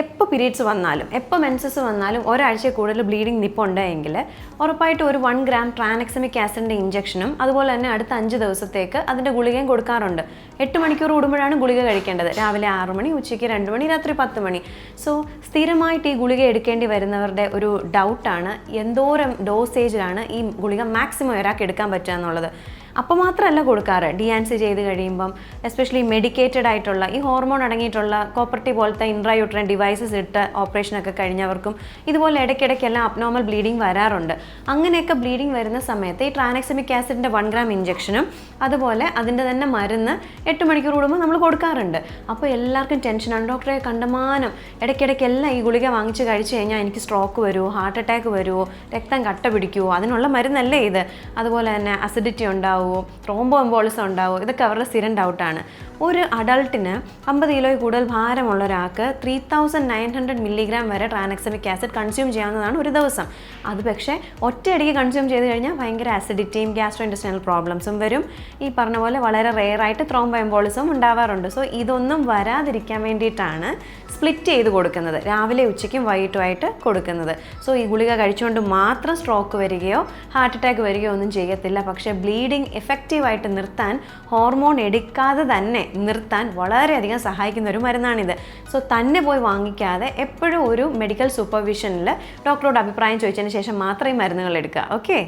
എപ്പോൾ പീരീഡ്സ് വന്നാലും എപ്പോൾ മെൻസസ് വന്നാലും ഒരാഴ്ച കൂടുതൽ ബ്ലീഡിങ് നിപ്പുണ്ടെങ്കിൽ ഉറപ്പായിട്ട് ഒരു വൺ ഗ്രാം ട്രാനക്സമിക് ആസിഡിന്റെ ഇഞ്ചക്ഷനും അതുപോലെ തന്നെ അടുത്ത അഞ്ച് ദിവസത്തേക്ക് അതിന്റെ ഗുളികയും കൊടുക്കാറുണ്ട്. എട്ട് മണിക്കൂർ കൂടുമ്പോഴാണ് ഗുളിക കഴിക്കേണ്ടത്. രാവിലെ ആറ് മണി ഉച്ചയ്ക്ക് രണ്ട് മണി രാത്രി പത്ത് മണി. സോ സ്ഥിരമായിട്ട് ഈ ഗുളിക എടുക്കേണ്ടി വരുന്നവരുടെ ഒരു ഡൗട്ടാണ് എന്തോരം ഡോസേജിലാണ് ഈ ഗുളിക മാക്സിമം ഒരാൾക്ക് എടുക്കാൻ പറ്റുക എന്നുള്ളത്. അപ്പോൾ മാത്രമല്ല കൊടുക്കാറ്. ഡി ആൻസി ചെയ്ത് കഴിയുമ്പം എസ്പെഷ്യലി മെഡിക്കേറ്റഡ് ആയിട്ടുള്ള ഈ ഹോർമോൺ അടങ്ങിയിട്ടുള്ള കോപ്പർട്ടി പോലത്തെ ഇൻട്രായൂട്രൻ ഡിവൈസസ് ഇട്ട് ഓപ്പറേഷനൊക്കെ കഴിഞ്ഞവർക്കും ഇതുപോലെ ഇടയ്ക്കിടയ്ക്കെല്ലാം അബ്നോർമൽ ബ്ലീഡിങ് വരാറുണ്ട്. അങ്ങനെയൊക്കെ ബ്ലീഡിങ് വരുന്ന സമയത്ത് ഈ ട്രാനക്സമിക് ആസിഡിന്റെ വൺ ഗ്രാം ഇഞ്ചക്ഷനും അതുപോലെ അതിന്റെ തന്നെ മരുന്ന് എട്ട് മണിക്കൂർ കൂടുമ്പോൾ നമ്മൾ കൊടുക്കാറുണ്ട്. അപ്പോൾ എല്ലാവർക്കും ടെൻഷനാണ് ഡോക്ടറെ കണ്ടമാനം ഇടയ്ക്കിടയ്ക്ക് എല്ലാം ഈ ഗുളിക വാങ്ങിച്ച് കഴിച്ചു കഴിഞ്ഞാൽ എനിക്ക് സ്ട്രോക്ക് വരുമോ ഹാർട്ട് അറ്റാക്ക് വരുമോ രക്തം കട്ട പിടിക്കുമോ അതിനുള്ള മരുന്നല്ലേ ഇത്. അതുപോലെ തന്നെ അസിഡിറ്റി ഉണ്ടാവുമോ? ത്രോംബോ എംബോളിസം ഉണ്ടാവുമോ? ഇതൊക്കെ അവരുടെ സ്ഥിരം ഡൗട്ടാണ് ഒരു അഡൾട്ടിന് അമ്പത് കിലോയിൽ കൂടുതൽ ഭാരമുള്ള ഒരാൾക്ക് three thousand nine hundred milligram വരെ ട്രാനക്സമിക് ആസിഡ് കൺസ്യൂം ചെയ്യാവുന്നതാണ് ഒരു ദിവസം. അത് പക്ഷേ ഒറ്റയടിക്ക് കൺസ്യൂം ചെയ്ത് കഴിഞ്ഞാൽ ഭയങ്കര ആസിഡിറ്റിയും ഗ്യാസ്ട്രോ ഇൻഡസ്ട്രിയൽ പ്രോബ്ലംസും വരും. ഈ പറഞ്ഞ പോലെ വളരെ റെയറായിട്ട് ത്രോംബോ എംബോളിസം ഉണ്ടാവാറുണ്ട്. സോ ഇതൊന്നും വരാതിരിക്കാൻ വേണ്ടിയിട്ടാണ് സ്പ്ലിറ്റ് ചെയ്ത് കൊടുക്കുന്നത്. രാവിലെ ഉച്ചയ്ക്കും വൈകിട്ടുമായിട്ട് കൊടുക്കുന്നത്. സോ ഈ ഗുളിക കഴിച്ചുകൊണ്ട് മാത്രം സ്ട്രോക്ക് വരികയോ ഹാർട്ട് അറ്റാക്ക് വരികയോ ഒന്നും ചെയ്യത്തില്ല. പക്ഷേ ബ്ലീഡിങ് എഫക്റ്റീവായിട്ട് നിർത്താൻ ഹോർമോൺ എടുക്കാതെ തന്നെ നിർത്താൻ വളരെയധികം സഹായിക്കുന്ന ഒരു മരുന്നാണിത്. സോ തന്നെ പോയി വാങ്ങിക്കാതെ എപ്പോഴും ഒരു മെഡിക്കൽ സൂപ്പർവിഷനിൽ ഡോക്ടറോട് അഭിപ്രായം ചോദിച്ചതിന് ശേഷം മാത്രമേ മരുന്നുകൾ എടുക്കുക. ഓക്കെ